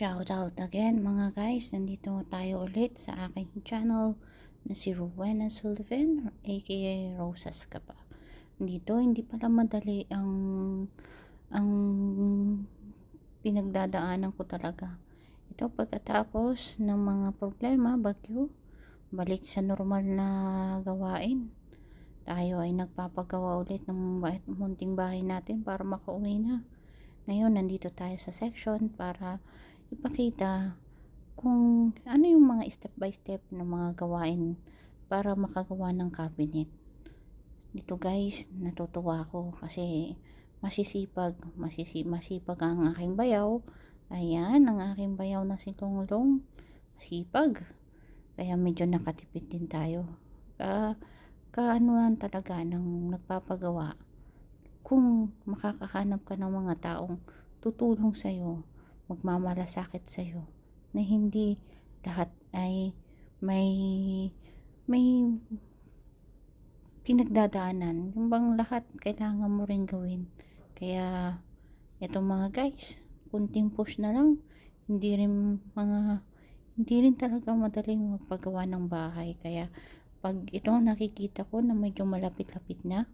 Shout out again mga guys, nandito tayo ulit sa aking channel na si Rowena Sullivan aka Rosas ka pa. Dito hindi pala madali ang ang pinagdadaanan ko talaga. Ito pagkatapos ng mga problema, bagyo, balik sa normal na gawain. Tayo ay nagpapagawa ulit ng munting bahay natin para makauwi na. Ngayon, nandito tayo sa section para ipakita kung ano yung mga step by step na mga gawain para makagawa ng cabinet. Dito guys, natutuwa ako kasi masisipag, masisi, masipag ang aking bayaw. Ayan, ang aking bayaw na si Longlong. Masipag. Kaya medyo nakatipid din tayo. Ka, kaanuan talaga ng nagpapagawa. Kung makakahanap ka ng mga taong tutulong sa'yo, magmamalasakit sa'yo, na hindi lahat ay may may pinagdadaanan. Yung bang lahat kailangan mo rin gawin. Kaya, eto mga guys, kunting push na lang. Hindi rin mga, hindi rin talaga madaling magpagawa ng bahay. Kaya, pag ito nakikita ko na medyo malapit-lapit na,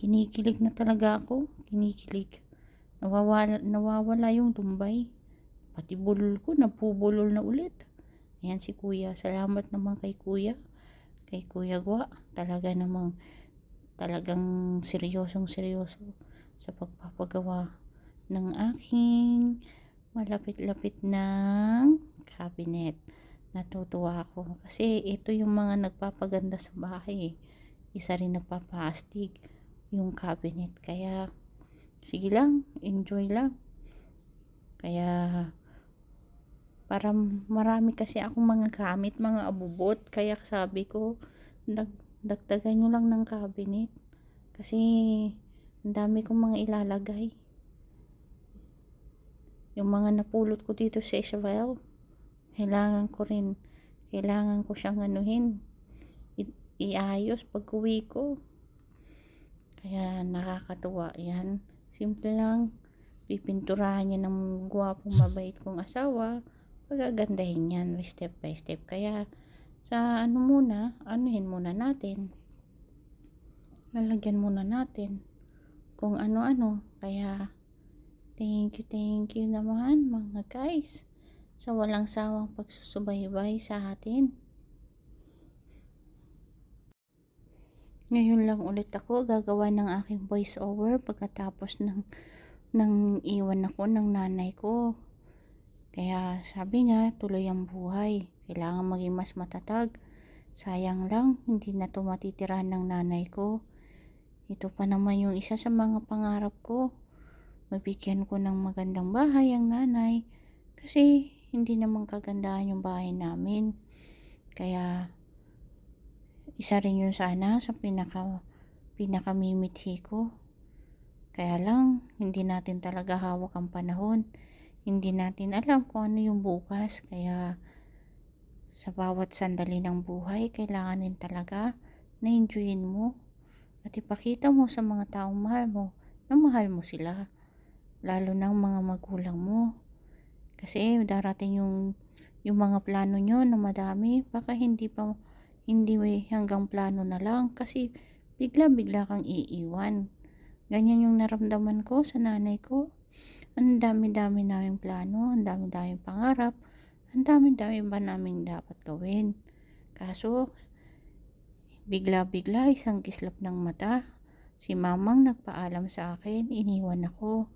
kinikilig na talaga ako. Kinikilig. Nawawala, nawawala yung tumbay. Pati bulol ko, napubulol na ulit. Ayan si kuya. Salamat naman kay kuya kay Kuya Gwa. Talaga namang talagang seryosong seryoso sa pagpapagawa ng aking malapit-lapit ng cabinet. Natutuwa ako kasi ito yung mga nagpapaganda sa bahay. Isa rin nagpapaastig yung cabinet. Kaya sige lang, enjoy lang. Kaya para marami kasi akong mga gamit, mga abubot. Kaya sabi ko, dag, dagdagan nyo lang ng cabinet. Kasi, ang dami kong mga ilalagay. Yung mga napulot ko dito sa Israel, kailangan ko rin, kailangan ko siyang anuhin, i- iayos pag uwi ko. Kaya nakakatuwa yan. Simple lang, pipinturahan niya ng gwapong mabait kong asawa, pagagandahin yan step by step. Kaya, sa ano muna, anuhin muna natin. Lalagyan muna natin kung ano-ano. Kaya, thank you, thank you naman mga guys sa walang sawang pagsusubaybay sa atin. Ngayon lang ulit ako gagawa ng aking voice over pagkatapos ng, ng iwan ako ng nanay ko. Kaya sabi nga, tuloy ang buhay. Kailangan maging mas matatag. Sayang lang, hindi na to matitirahan ng nanay ko. Ito pa naman yung isa sa mga pangarap ko. Mabigyan ko ng magandang bahay ang nanay. Kasi hindi naman kagandahan yung bahay namin. Kaya isa rin yun sana sa pinaka pinakamimithi ko. Kaya lang, hindi natin talaga hawak ang panahon hindi natin alam kung ano yung bukas. Kaya sa bawat sandali ng buhay, kailangan din talaga na enjoyin mo at ipakita mo sa mga taong mahal mo na mahal mo sila. Lalo ng mga magulang mo. Kasi darating yung yung mga plano nyo na madami, baka hindi pa hindi hanggang plano na lang kasi bigla-bigla kang iiwan. Ganyan yung naramdaman ko sa nanay ko ang dami-dami naming plano, ang dami-dami pangarap, ang dami-dami ba naming dapat gawin. Kaso, bigla-bigla isang kislap ng mata, si mamang nagpaalam sa akin, iniwan ako,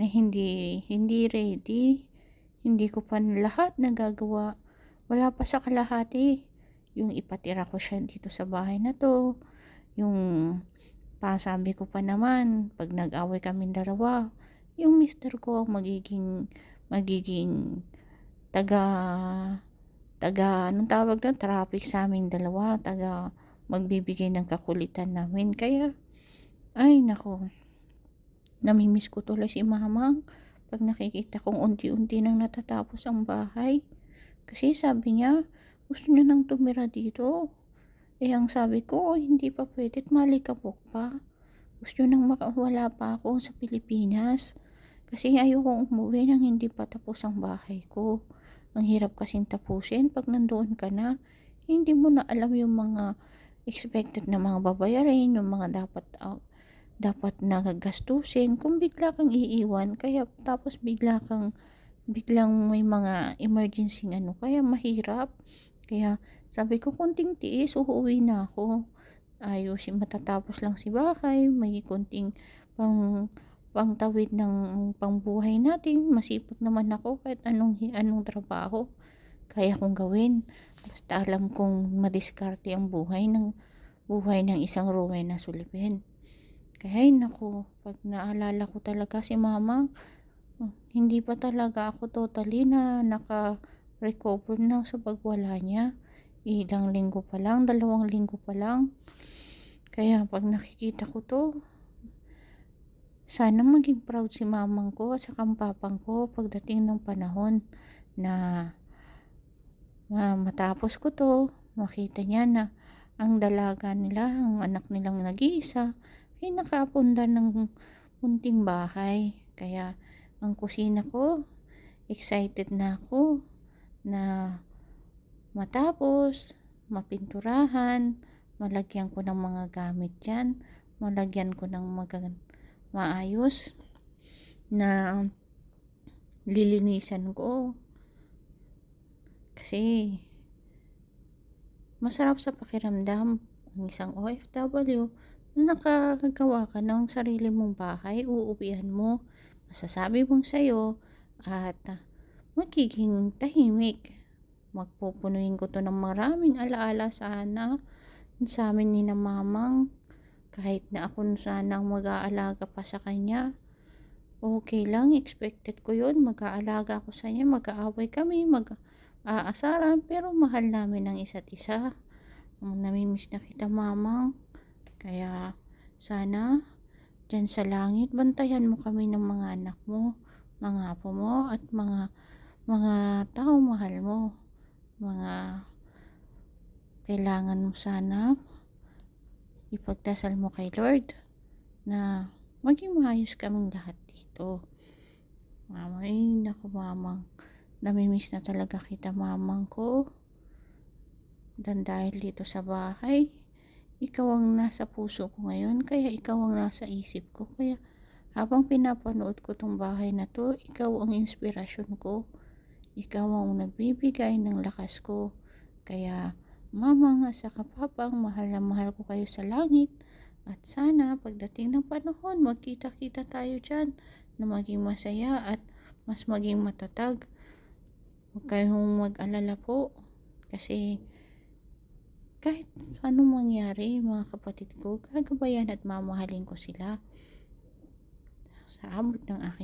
na hindi, hindi ready, hindi ko pa lahat nagagawa, wala pa sa kalahati, yung ipatira ko siya dito sa bahay na to, yung pasabi ko pa naman, pag nag-away kami dalawa, yung mister ko magiging magiging taga taga anong tawag doon? Traffic sa amin dalawa taga magbibigay ng kakulitan namin. Kaya ay nako namimiss ko tuloy si mamang pag nakikita kong unti-unti nang natatapos ang bahay. Kasi sabi niya gusto niya nang tumira dito. Eh ang sabi ko hindi pa pwede malikabok pa gusto nang makawala pa ako sa Pilipinas Kasi ayokong umuwi nang hindi pa tapos ang bahay ko. Ang hirap kasing tapusin pag nandoon ka na. Hindi mo na alam yung mga expected na mga babayarin, yung mga dapat ah, dapat na gagastusin. Kung bigla kang iiwan, kaya tapos bigla kang biglang may mga emergency ano, kaya mahirap. Kaya sabi ko konting tiis, uuwi na ako. Ayusin matatapos lang si bahay, may konting pang pangtawid ng pangbuhay natin. Masipag naman ako kahit anong anong trabaho kaya kong gawin. Basta alam kong madiskarte ang buhay ng buhay ng isang Rowena Sullivan. Kaya ay naku, pag naalala ko talaga si mama, oh, hindi pa talaga ako totally na naka-recover na sa pagwala niya. Ilang linggo pa lang, dalawang linggo pa lang. Kaya pag nakikita ko to, sana maging proud si mamang ko at saka ang papang ko pagdating ng panahon na ma- matapos ko to, makita niya na ang dalaga nila, ang anak nilang nag-iisa, ay nakapunda ng munting bahay. Kaya ang kusina ko, excited na ako na matapos, mapinturahan, malagyan ko ng mga gamit dyan, malagyan ko ng mag- maayos na lilinisan ko. Kasi masarap sa pakiramdam ang isang OFW na nakakagawa ka ng sarili mong bahay, uuwihan mo, masasabi mong sayo, at magiging tahimik. Magpupunuin ko to ng maraming alaala sana sa amin ni na mamang kahit na ako sana ang mag-aalaga pa sa kanya. Okay lang, expected ko yun. Mag-aalaga ako sa kanya, mag-aaway kami, mag-aasaran, pero mahal namin ang isa't isa. Namimiss na kita, mamang. Kaya, sana, dyan sa langit, bantayan mo kami ng mga anak mo, mga apo mo, at mga mga tao mahal mo. Mga kailangan mo sana ipagdasal mo kay Lord na maging maayos kaming lahat dito. Mama, ay, naku mamang, namimiss na talaga kita mamang ko. Dan dahil dito sa bahay, ikaw ang nasa puso ko ngayon, kaya ikaw ang nasa isip ko. Kaya habang pinapanood ko tong bahay na to, ikaw ang inspirasyon ko. Ikaw ang nagbibigay ng lakas ko. Kaya, Mama nga sa kapapang, mahal na mahal ko kayo sa langit. At sana pagdating ng panahon, magkita-kita tayo dyan na maging masaya at mas maging matatag. Huwag kayong mag-alala po. Kasi kahit anong mangyari, mga kapatid ko, gagabayan at mamahalin ko sila. Sa abot ng aking